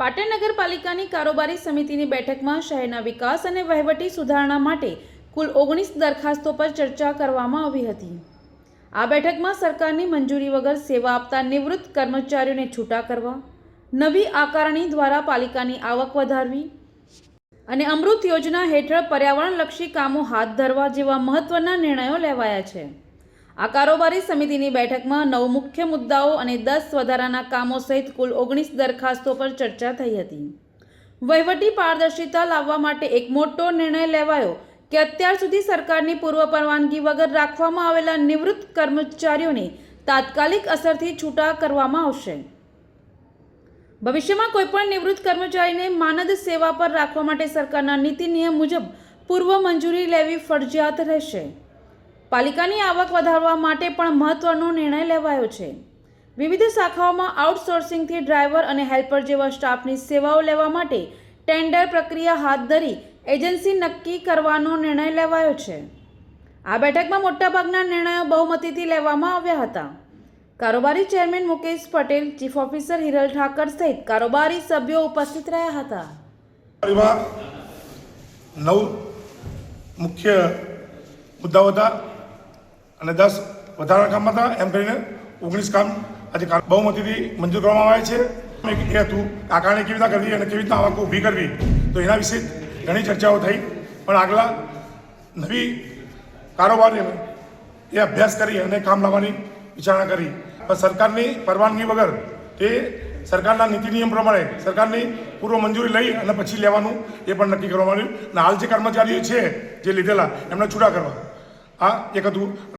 પાટણ નગરપાલિકાની કારોબારી સમિતિની બેઠકમાં શહેરના વિકાસ અને વહીવટી સુધારણા માટે કુલ ઓગણીસ દરખાસ્તો પર ચર્ચા કરવામાં આવી હતી. આ બેઠકમાં સરકારની મંજૂરી વગર સેવા આપતા નિવૃત્ત કર્મચારીઓને છૂટા કરવા, નવી આકારણી દ્વારા પાલિકાની આવક વધારવી અને અમૃત યોજના હેઠળ પર્યાવરણલક્ષી કામો હાથ ધરવા જેવા મહત્વના નિર્ણયો લેવાયા છે. આ કારોબારી સમિતિની બેઠકમાં નવ મુખ્ય મુદ્દાઓ અને દસ વધારાના કામો સહિત કુલ ઓગણીસ દરખાસ્તો પર ચર્ચા થઈ હતી. વહીવટી પારદર્શિતા લાવવા માટે એક મોટો નિર્ણય લેવાયો કે અત્યાર સુધી સરકારની પૂર્વ પરવાનગી વગર રાખવામાં આવેલા નિવૃત્ત કર્મચારીઓને તાત્કાલિક અસરથી છૂટા કરવામાં આવશે. ભવિષ્યમાં કોઈપણ નિવૃત્ત કર્મચારીને માનદ સેવા પર રાખવા માટે સરકારના નીતિ નિયમ મુજબ પૂર્વ મંજૂરી લેવી ફરજિયાત રહેશે. પાલિકાની આવક વધારવા માટે પણ મહત્વનો નિર્ણય લેવાયો છે. વિવિધ શાખાઓમાં આઉટસોર્સિંગથી ડ્રાઈવર અને હેલ્પર જેવા સ્ટાફની સેવાઓ લેવા માટે ટેન્ડર પ્રક્રિયા હાથ ધરી એજન્સી નક્કી કરવાનો નિર્ણય લેવાયો છે. આ બેઠકમાં મોટાભાગના નિર્ણયો બહુમતીથી લેવામાં આવ્યા હતા. કારોબારી chairman Mukesh Patel, chief officer Hiral Thakar સહિત કારોબારી સભ્યો ઉપસ્થિત રહ્યા હતા. નવ મુખ્ય મુદ્દાઓ હતા. અને દસ વધારાના કામ હતા, એમ કરીને ઓગણીસ કામ આજે બહુમતીથી મંજૂર કરવામાં આવે છે. એ હતું આકારણી કેવી રીતના કરવી અને કેવી રીતના આવક ઊભી કરવી, તો એના વિશે ઘણી ચર્ચાઓ થઈ. પણ આગલા નવી કારોબારી એ અભ્યાસ કરી અને કામ લાવવાની વિચારણા કરી. પણ સરકારની પરવાનગી વગર તે સરકારના નીતિ નિયમ પ્રમાણે સરકારની પૂર્વ મંજૂરી લઈ અને પછી લેવાનું એ પણ નક્કી કરવામાં આવ્યું. અને હાલ જે કર્મચારીઓ છે, જે લીધેલા, એમને છૂટા કરવા. આ એક હતું.